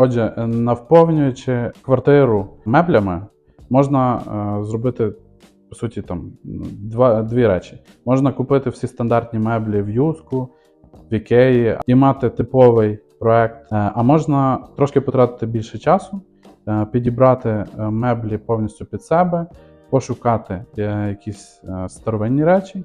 Отже, е, навповнюючи квартиру меблями, можна е, зробити по суті там ну, два, дві речі. Можна купити всі стандартні меблі в Юску, в Ікеї і мати типовий проект. Е, А можна трошки потратити більше часу, підібрати меблі повністю під себе, пошукати якісь старовинні речі,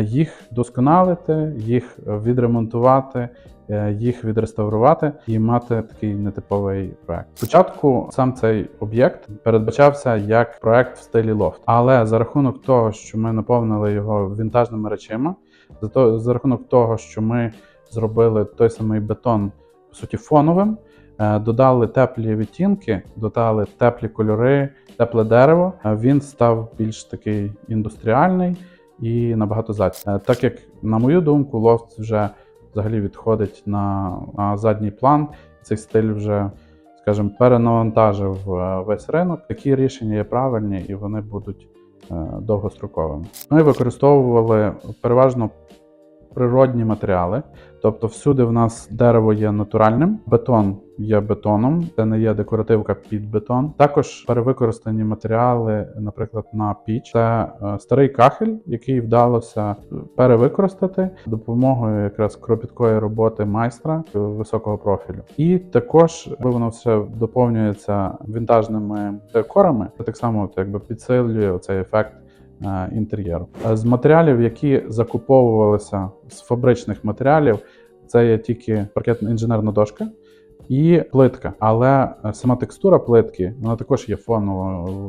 їх досконалити, їх е, відремонтувати, е, їх відреставрувати і мати такий нетиповий проект. Спочатку сам цей об'єкт передбачався як проект в стилі лофт, але за рахунок того, що ми наповнили його вінтажними речима, за, рахунок того, що ми зробили той самий бетон по суті фоновим. е, Додали теплі відтінки, додали теплі кольори, тепле дерево. е, Він став більш такий індустріальний і набагато затишний. Е, Так як, на мою думку, лофт вже взагалі відходить на, на задній план. Цей стиль вже, скажімо, перенавантажив е, весь ринок. Такі рішення є правильні і вони будуть е, довгостроковими. Ми використовували переважно природні матеріали, тобто всюди в нас дерево є натуральним, бетон є бетоном, це не є декоративка під бетон. Також перевикористані матеріали, наприклад, на піч. Це е, старий кахель, який вдалося перевикористати допомогою якраз кропіткої роботи майстра високого профілю. І також воно все доповнюється вінтажними декорами, так само якби підсилює цей ефект інтер'єру. Е, З матеріалів, які закуповувалися з фабричних матеріалів, це є тільки паркетна інженерна дошка і плитка. Але е, сама текстура плитки вона також є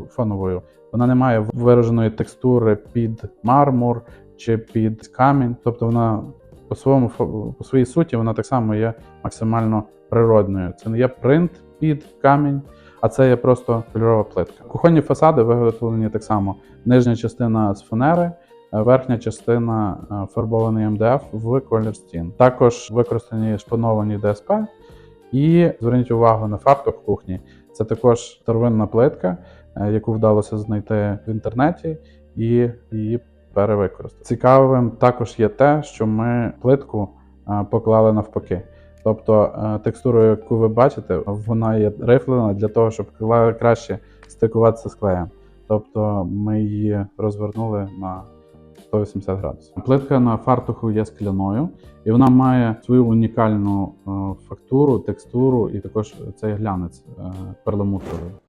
фоновою. Вона не має вираженої текстури під мармур чи під камінь. Тобто вона по своєму по своїй суті вона так само є максимально природною. Це не є принт під камінь, а це є просто кольорова плитка. Кухонні фасади виготовлені так само. Нижня частина з фанери, е, верхня частина е, фарбований МДФ в колір стін. Також використані шпановані ДСП. І зверніть увагу на фартух кухні. Це також старовинна плитка, е, яку вдалося знайти в інтернеті і її перевикористати. Цікавим також є те, що ми плитку поклали навпаки. Тобто текстура, яку ви бачите, вона є рифлена для того, щоб краще стикуватися з клеєм. Тобто ми її розвернули на 180 градусів. Плитка на фартуху є скляною, і вона має свою унікальну е, фактуру, текстуру і також цей глянець е, перламутровий.